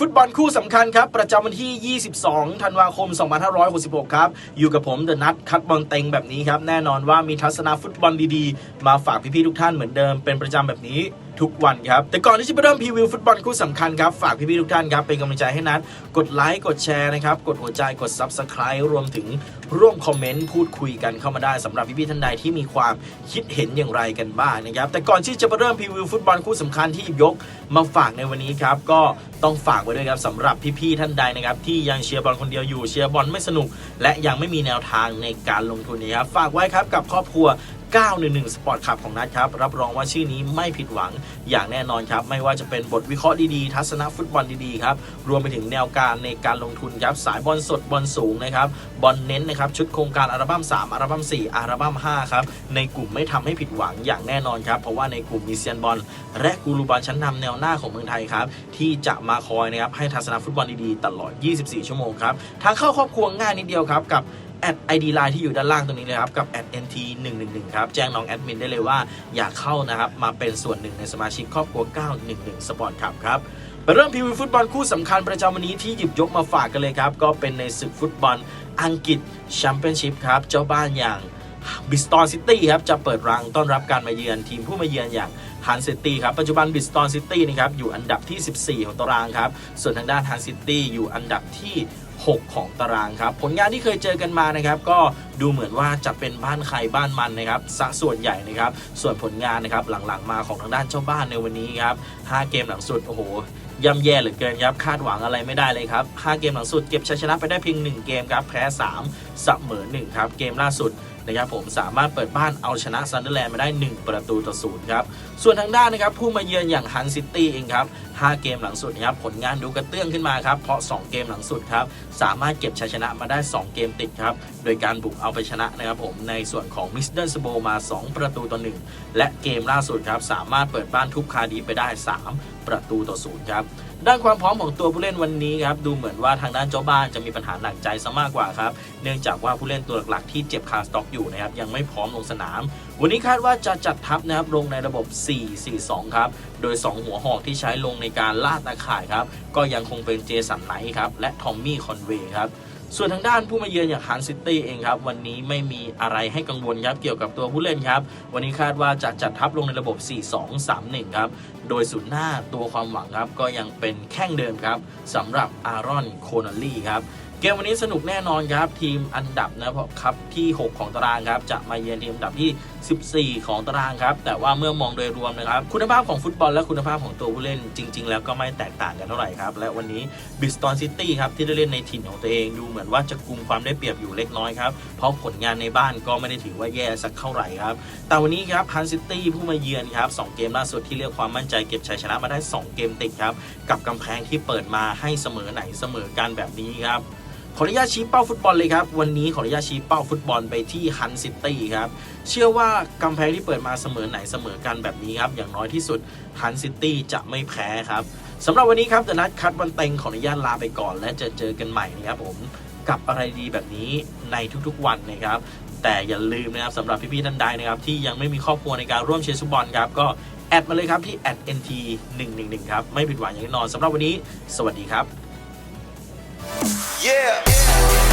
ฟุตบอลคู่สำคัญครับ ประจำวันที่ 22 ธันวาคม 2566 ครับ อยู่กับผมเดอะนัทคัดบอลเต็งแบบนี้ครับ แน่นอนว่ามีทัศนาฟุตบอลดีๆ มาฝากพี่ๆทุกท่านเหมือนเดิมเป็นประจำแบบนี้ ทุกวันครับ แต่ก่อนที่จะไปเริ่มพรีวิวฟุตบอลคู่สำคัญครับ ฝากพี่ๆทุกท่านครับ เป็นกำลังใจให้นัทกดไลค์กดแชร์นะครับ กดหัวใจกด Subscribe รวมถึงร่วมคอมเมนต์พูดคุยกันเข้ามาได้สำหรับพี่ๆท่านใดที่มีความคิดเห็นอย่างไรกันบ้างนะครับแต่ก่อนที่จะไปเริ่มพรีวิวฟุตบอลคู่สำคัญที่ยกมาฝากในวันนี้ครับก็ต้องฝากไว้ด้วยครับสำหรับพี่ๆท่านใดนะครับที่ยังเชียร์บอลคนเดียวอยู่เชียร์บอลไม่สนุก และยังไม่มีแนวทางในการลงทุนนะครับฝากไว้ครับกับครอบครัว 911 Sport Club ของนัทครับ รับรองว่าชื่อนี้ไม่ผิดหวังอย่างแน่นอนครับ ไม่ว่าจะเป็นบทวิเคราะห์ดีๆ ทัศนะฟุตบอลดีๆครับ รวมไปถึงแนวการในการลงทุนครับ สายบอลสดบอลสูงนะครับบอลเน้นนะครับชุดโครงการอัลบั้ม 3 อัลบั้ม 4 อัลบั้ม 5 ครับ ในกลุ่มไม่ทำให้ผิดหวังอย่างแน่นอนครับ เพราะว่าในกลุ่มมีเซียนบอล และกูรูบอลชั้นนำแนวหน้าของเมืองไทยครับ ที่จะมาคอยนะครับให้ทัศนะฟุตบอลดีๆ ตลอด 24 ชั่วโมงครับทางเข้าครอบครัวง่ายนิดเดียวครับกับ แอดไอดีไลน์ที่อยู่ด้านล่างตรงนี้เลยครับ กับแอด nt 1 1 1ครับ แจ้งน้องแอดมินได้เลยว่าอยากเข้านะครับ มาเป็นส่วนหนึ่งในสมาชิกครอบครัว 911สปอร์ตครับครับไปเริ่มพรีวิวฟุตบอลคู่สำคัญประจำวันนี้ที่หยิบยกมาฝากกันเลยครับ ก็เป็นในศึกฟุตบอลอังกฤษแชมเปี้ยนชิพครับ เจ้าบ้านอย่างบิสตอนซิตี้ครับจะเปิดรังต้อนรับการมาเยือนทีมผู้มาเยือนอย่างฮันซิตี้ครับปัจจุบันบิสตอนซิตี้นะครับอยู่อันดับที่ 14 ของตารางครับ ส่วนทางด้านฮันซิตี้อยู่อันดับที่ 6 ของตารางครับ ผลงานที่เคยเจอกันมานะครับก็ดูเหมือนว่าจะเป็นบ้านใครบ้านมันนะครับสะส่วนใหญ่นะครับ ส่วนผลงานนะครับหลังๆมาของทางด้านเจ้าบ้านในวันนี้ครับ 5 เกมหลังสุดโอ้โหย่ำแย่เหลือเกินครับคาดหวังอะไรไม่ได้เลยครับ 5 เกมหลังสุดเก็บชัยชนะไปได้เพียง 1 เกมครับแพ้ 3 เสมอ1ครับเกมล่าสุด นะครับผมสามารถเปิดบ้านเอาชนะซันเดอร์แลนด์มาได้ 1 ประตูต่อศูนย์ครับส่วนทางด้านนะครับผู้มาเยือนอย่างฮันซิตี้เองครับ5เกมหลังสุดนะครับผลงานดูกระเตื้องขึ้นมาครับเพราะ 2 เกมหลังสุดครับสามารถเก็บชัยชนะมาได้ 2 เกมติดครับโดยการบุกเอาไปชนะนะครับผมในส่วนของมิสเดิลสโบมา 2 ประตูต่อ1และเกมล่าสุดครับสามารถเปิดบ้านทุบคาร์ดีไปได้ 3 ประตูต่อศูนย์ครับ ด้านความพร้อมของตัวผู้เล่นวันนี้ครับดูเหมือนว่าทางด้านเจ้าบ้านจะมีปัญหาหนักใจซะมากกว่าครับเนื่องจากว่าผู้เล่นตัวหลักๆที่เจ็บคาสต็อกอยู่นะครับยังไม่พร้อมลงสนาม วันนี้คาดว่าจะจัดทัพนะครับลงในระบบ 4-4-2 ครับโดย 2 หัวหอกที่ใช้ลงในการลาดตาข่ายครับก็ยังคงเป็นเจสันไนท์ครับและทอมมี่คอนเวย์ครับ ส่วนทางด้านผู้มาเยือนอย่างฮันซิตี้เองครับ วันนี้ไม่มีอะไรให้กังวลครับเกี่ยวกับตัวผู้เล่นครับ วันนี้คาดว่าจะจัดทัพลงในระบบ 4-2-3-1 ครับ โดยศูนย์หน้าตัวความหวังครับ ก็ยังเป็นแข้งเดิมครับสำหรับอารอนโคนัลลี่ครับ เกมวันนี้สนุกแน่นอนครับ ทีมอันดับนะครับที่ 6 ของตารางครับ จะมาเยือนทีมอันดับที่ 14 ของตารางครับ แต่ว่าเมื่อมองโดยรวมนะครับ คุณภาพของฟุตบอลและคุณภาพของตัวผู้เล่นจริง ๆ แล้วก็ไม่แตกต่างกันเท่าไหร่ครับ และวันนี้บิสตอนซิตี้ครับ ที่ได้เล่นในถิ่นของตัวเองดูเหมือนว่าจะกุมความได้เปรียบอยู่เล็กน้อยครับ เพราะผลงานในบ้านก็ไม่ได้ถือว่าแย่สักเท่าไหร่ครับแต่วันนี้ครับฮันซิตี้ผู้มาเยือนครับสองเกมล่าสุดที่เรียกความมั่นใจเก็บชัยชนะมาได้ 2 เกมติดครับกับกำแพงที่เปิดมาให้เสมอไหนเสมอกันแบบนี้ครับ ขออนุญาตชี้เป้าฟุตบอลเลยครับ วันนี้ขออนุญาตชี้เป้าฟุตบอลไปที่ฮันซิตี้ครับ เชื่อว่ากำแพงที่เปิดมาเสมอไหนเสมอกันแบบนี้ครับ อย่างน้อยที่สุดฮันซิตี้จะไม่แพ้ครับสำหรับวันนี้ครับเดนัทคัดวันเต็งขออนุญาตลาไปก่อน และจะเจอกันใหม่นะครับผมกับอะไรดีแบบนี้ในทุกๆวันนะครับแต่อย่าลืมนะครับสำหรับพี่ๆท่านใดนะครับที่ยังไม่มีครอบครัวในการร่วมเชียร์ฟุตบอลครับก็แอดมาเลยครับที่ @nt 1 1 1 ครับไม่ผิดหวังอย่างแน่นอนสำหรับวันนี้ สวัสดีครับ Yeah. yeah.